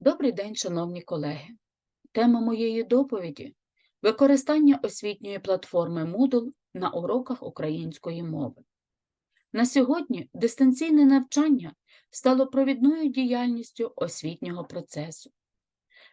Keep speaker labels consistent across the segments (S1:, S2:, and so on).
S1: Добрий день, шановні колеги. Тема моєї доповіді використання освітньої платформи Moodle на уроках української мови. На сьогодні дистанційне навчання стало провідною діяльністю освітнього процесу.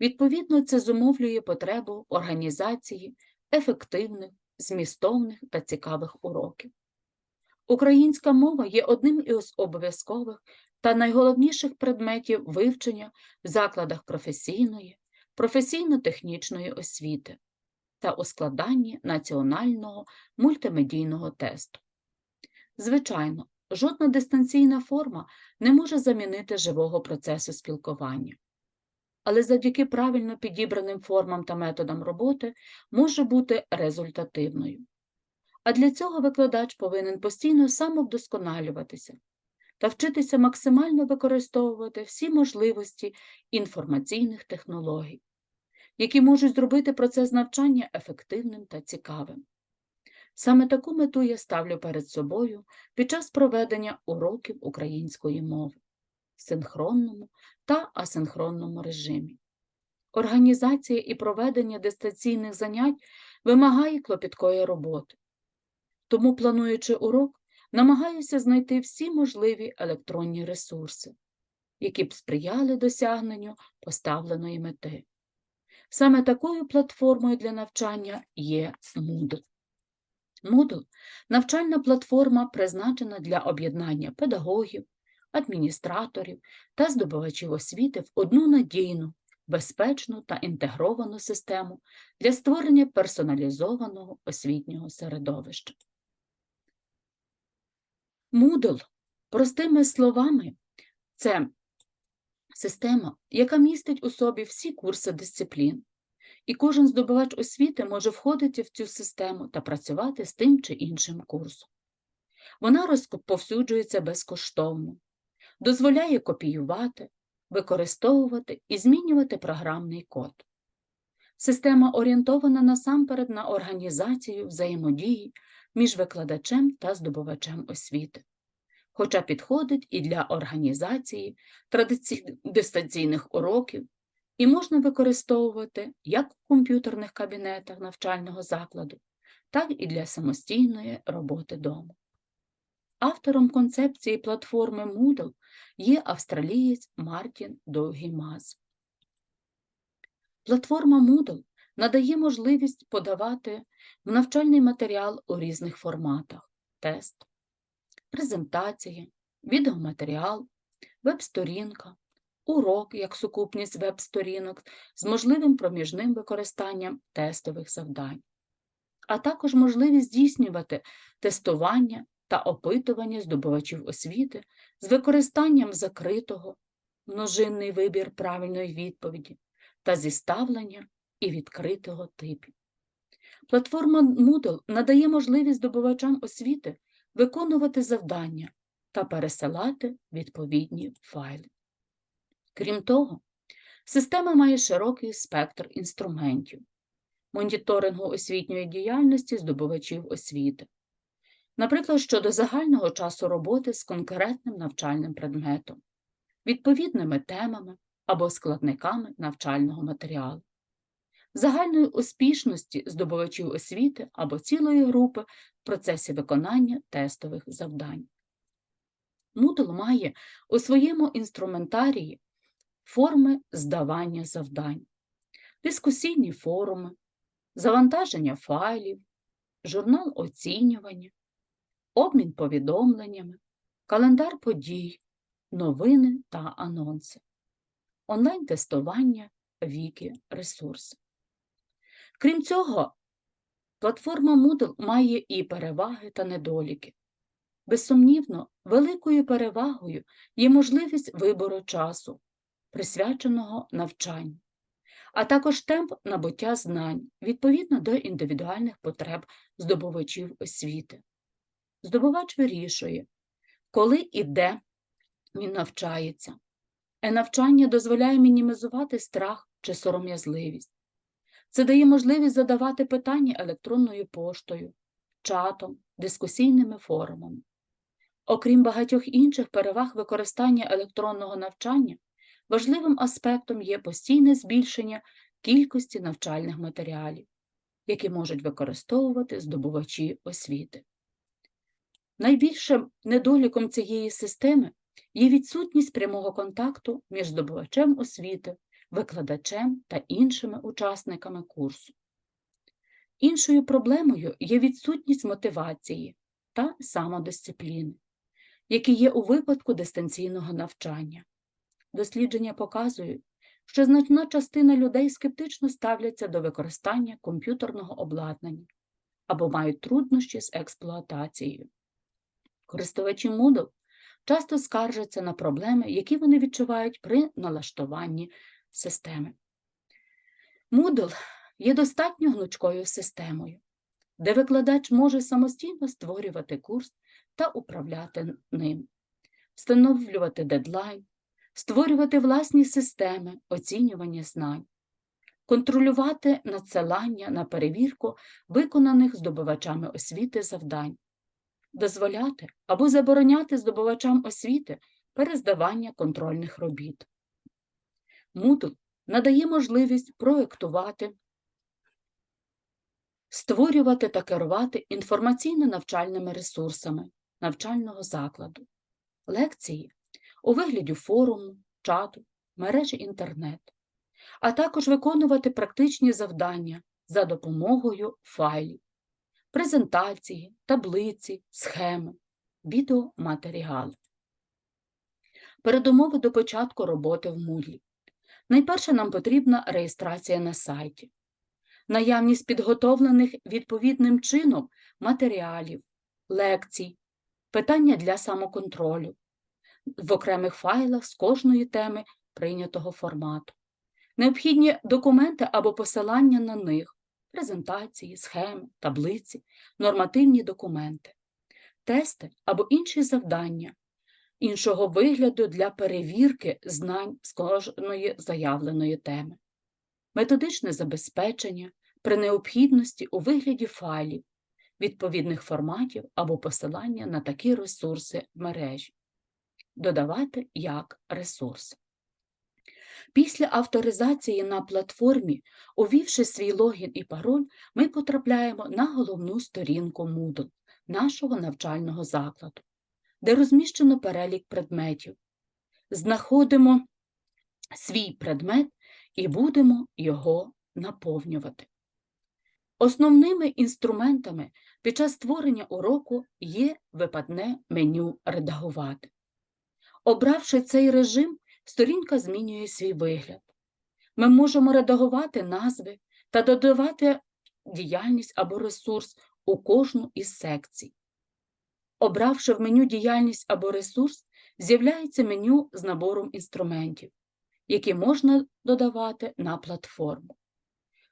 S1: Відповідно, це зумовлює потребу організації ефективних, змістовних та цікавих уроків. Українська мова є одним із обов'язкових та найголовніших предметів вивчення в закладах професійної, професійно-технічної освіти та у складанні національного мультимедійного тесту. Звичайно, жодна дистанційна форма не може замінити живого процесу спілкування, але завдяки правильно підібраним формам та методам роботи може бути результативною. А для цього викладач повинен постійно самовдосконалюватися та вчитися максимально використовувати всі можливості інформаційних технологій, які можуть зробити процес навчання ефективним та цікавим. Саме таку мету я ставлю перед собою під час проведення уроків української мови в синхронному та асинхронному режимі. Організація і проведення дистанційних занять вимагає клопіткої роботи. Тому, плануючи урок, намагаюся знайти всі можливі електронні ресурси, які б сприяли досягненню поставленої мети. Саме такою платформою для навчання є Moodle. Moodle – навчальна платформа, призначена для об'єднання педагогів, адміністраторів та здобувачів освіти в одну надійну, безпечну та інтегровану систему для створення персоналізованого освітнього середовища. Moodle, простими словами, це система, яка містить у собі всі курси дисциплін, і кожен здобувач освіти може входити в цю систему та працювати з тим чи іншим курсом. Вона розповсюджується безкоштовно, дозволяє копіювати, використовувати і змінювати програмний код. Система орієнтована насамперед на організацію взаємодії між викладачем та здобувачем освіти, хоча підходить і для організації традиційних дистанційних уроків і можна використовувати як у комп'ютерних кабінетах навчального закладу, так і для самостійної роботи дому. Автором концепції платформи Moodle є австралієць Мартін Довгімаз. Платформа Moodle надає можливість подавати в навчальний матеріал у різних форматах. Тест, презентація, відеоматеріал, веб-сторінка, урок як сукупність веб-сторінок з можливим проміжним використанням тестових завдань, а також можливість здійснювати тестування та опитування здобувачів освіти з використанням закритого, множинний вибір правильної відповіді та зіставлення і відкритого типів. Платформа Moodle надає можливість здобувачам освіти виконувати завдання та пересилати відповідні файли. Крім того, система має широкий спектр інструментів моніторингу освітньої діяльності здобувачів освіти, наприклад, щодо загального часу роботи з конкретним навчальним предметом, відповідними темами або складниками навчального матеріалу, загальної успішності здобувачів освіти або цілої групи в процесі виконання тестових завдань. Moodle має у своєму інструментарії форми здавання завдань, дискусійні форуми, завантаження файлів, журнал оцінювання, обмін повідомленнями, календар подій, новини та анонси, онлайн-тестування, віки, ресурси. Крім цього, платформа Moodle має і переваги та недоліки. Безсумнівно, великою перевагою є можливість вибору часу, присвяченого навчанню, а також темп набуття знань відповідно до індивідуальних потреб здобувачів освіти. Здобувач вирішує, коли і де він навчається. Е-навчання дозволяє мінімізувати страх чи сором'язливість. Це дає можливість задавати питання електронною поштою, чатом, дискусійними форумами. Окрім багатьох інших переваг використання електронного навчання, важливим аспектом є постійне збільшення кількості навчальних матеріалів, які можуть використовувати здобувачі освіти. Найбільшим недоліком цієї системи є відсутність прямого контакту між здобувачем освіти, викладачем та іншими учасниками курсу. Іншою проблемою є відсутність мотивації та самодисципліни, які є у випадку дистанційного навчання. Дослідження показують, що значна частина людей скептично ставляться до використання комп'ютерного обладнання або мають труднощі з експлуатацією. Користувачі Moodle часто скаржаться на проблеми, які вони відчувають при налаштуванні системи. Moodle є достатньо гнучкою системою, де викладач може самостійно створювати курс та управляти ним, встановлювати дедлайн, створювати власні системи оцінювання знань, контролювати надсилання на перевірку виконаних здобувачами освіти завдань, дозволяти або забороняти здобувачам освіти перездавання контрольних робіт. Moodle надає можливість проєктувати, створювати та керувати інформаційно-навчальними ресурсами навчального закладу, лекції у вигляді форуму, чату, мережі інтернет, а також виконувати практичні завдання за допомогою файлів, презентації, таблиці, схеми, відеоматеріали. Передумови до початку роботи в Moodle. Найперше нам потрібна реєстрація на сайті, наявність підготовлених відповідним чином матеріалів, лекцій, питання для самоконтролю в окремих файлах з кожної теми прийнятого формату, необхідні документи або посилання на них, презентації, схеми, таблиці, нормативні документи, тести або інші завдання, іншого вигляду для перевірки знань з кожної заявленої теми, методичне забезпечення при необхідності у вигляді файлів, відповідних форматів або посилання на такі ресурси в мережі, додавати як ресурс. Після авторизації на платформі, увівши свій логін і пароль, ми потрапляємо на головну сторінку Moodle нашого навчального закладу, де розміщено перелік предметів. Знаходимо свій предмет і будемо його наповнювати. Основними інструментами під час створення уроку є випадне меню Редагувати. Обравши цей режим, сторінка змінює свій вигляд. Ми можемо редагувати назви та додавати діяльність або ресурс у кожну із секцій. Обравши в меню діяльність або ресурс, з'являється меню з набором інструментів, які можна додавати на платформу.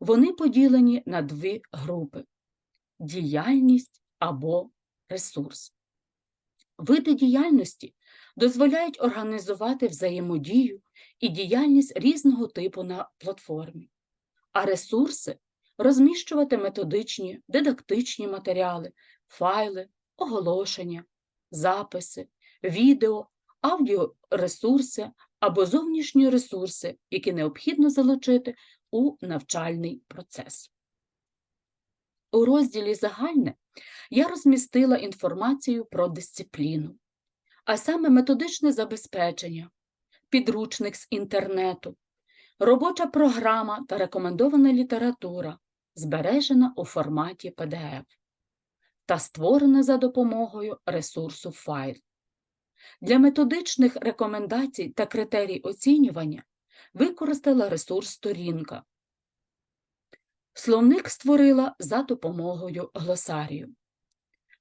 S1: Вони поділені на дві групи діяльність або ресурс. Види діяльності дозволяють організувати взаємодію і діяльність різного типу на платформі, а ресурси розміщувати методичні, дидактичні матеріали, файли, оголошення, записи, відео, аудіоресурси або зовнішні ресурси, які необхідно залучити у навчальний процес. У розділі Загальне я розмістила інформацію про дисципліну, а саме методичне забезпечення, підручник з інтернету, робоча програма та рекомендована література, збережена у форматі PDF та створена за допомогою ресурсу файл. Для методичних рекомендацій та критерій оцінювання використала ресурс сторінка. Словник створила за допомогою глосарію.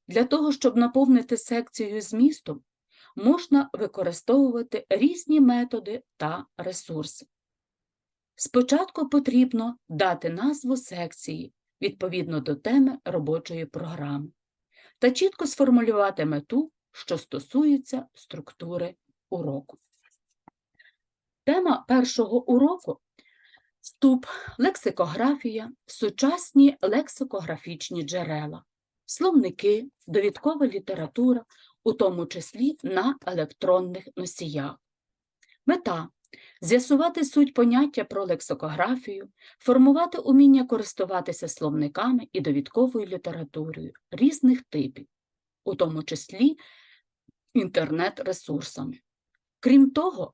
S1: Для того, щоб наповнити секцію змістом, можна використовувати різні методи та ресурси. Спочатку потрібно дати назву секції відповідно до теми робочої програми та чітко сформулювати мету, що стосується структури уроку. Тема першого уроку вступ, лексикографія, сучасні лексикографічні джерела, словники, довідкова література, у тому числі на електронних носіях. Мета з'ясувати суть поняття про лексикографію, формувати уміння користуватися словниками і довідковою літературою різних типів, у тому числі інтернет-ресурсами. Крім того,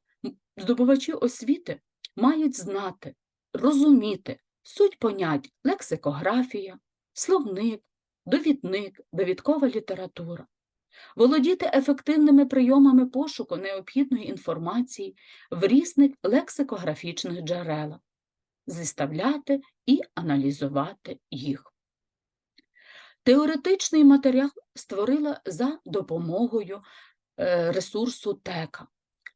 S1: здобувачі освіти мають знати, розуміти суть понять лексикографія, словник, довідник, довідкова література, володіти ефективними прийомами пошуку необхідної інформації в різних лексикографічних джерелах, зіставляти і аналізувати їх. Теоретичний матеріал створила за допомогою е, ресурсу ТЕКА,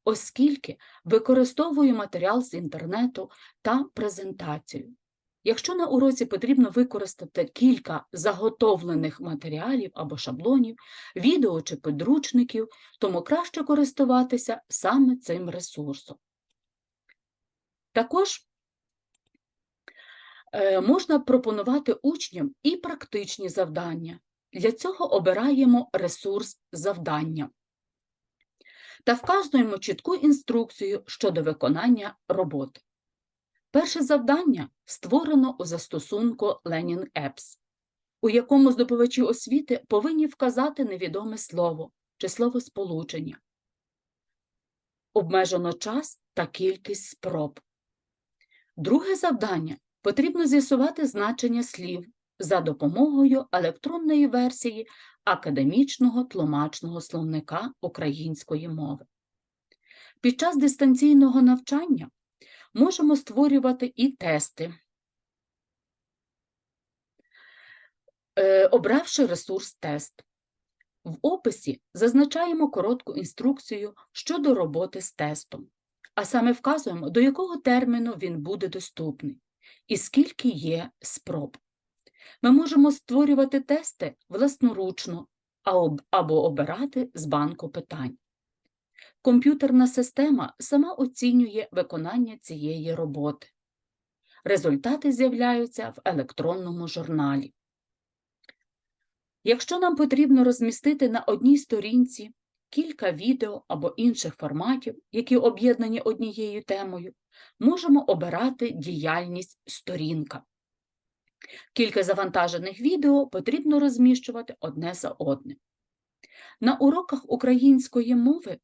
S1: оскільки використовую матеріал з інтернету та презентацію. Якщо на уроці потрібно використати кілька заготовлених матеріалів або шаблонів, відео чи підручників, тому краще користуватися саме цим ресурсом. Також е, можна пропонувати учням і практичні завдання. Для цього обираємо ресурс завдання та вказуємо чітку інструкцію щодо виконання роботи. Перше завдання створено у застосунку Learning Apps, у якому здобувачі освіти повинні вказати невідоме слово чи словосполучення. Обмежено час та кількість спроб. Друге завдання потрібно з'ясувати значення слів за допомогою електронної версії академічного тлумачного словника української мови. Під час дистанційного навчання можемо створювати і тести, Е, обравши ресурс тест. В описі зазначаємо коротку інструкцію щодо роботи з тестом, а саме вказуємо, до якого терміну він буде доступний і скільки є спроб. Ми можемо створювати тести власноручно або обирати з банку питань. Комп'ютерна система сама оцінює виконання цієї роботи. Результати з'являються в електронному журналі. Якщо нам потрібно розмістити на одній сторінці кілька відео або інших форматів, які об'єднані однією темою, можемо обирати діяльність сторінка. Кілька завантажених відео потрібно розміщувати одне за одним. На уроках української мови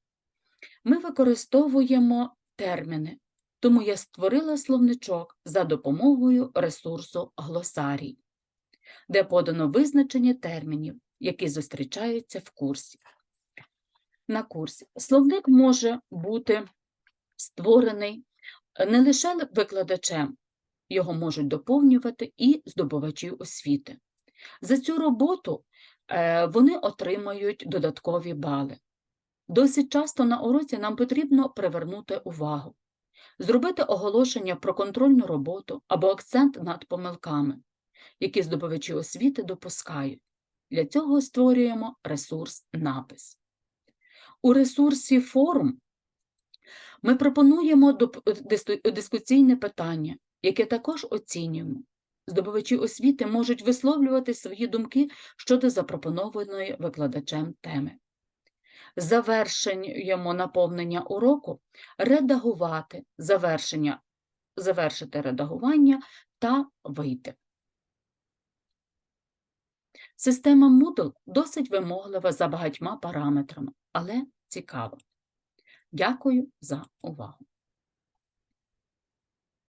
S1: ми використовуємо терміни, тому я створила словничок за допомогою ресурсу глосарій, де подано визначення термінів, які зустрічаються в курсі. На курсі словник може бути створений не лише викладачем, його можуть доповнювати і здобувачі освіти. За цю роботу е, вони отримають додаткові бали. Досить часто на уроці нам потрібно привернути увагу, зробити оголошення про контрольну роботу або акцент над помилками, які здобувачі освіти допускають. Для цього створюємо ресурс напис. У ресурсі форум ми пропонуємо дискусійне питання, яке також оцінюємо. Здобувачі освіти можуть висловлювати свої думки щодо запропонованої викладачем теми. Завершуємо наповнення уроку, редагувати завершення, завершити редагування та вийти. Система Moodle досить вимоглива за багатьма параметрами, але цікава. Дякую за увагу.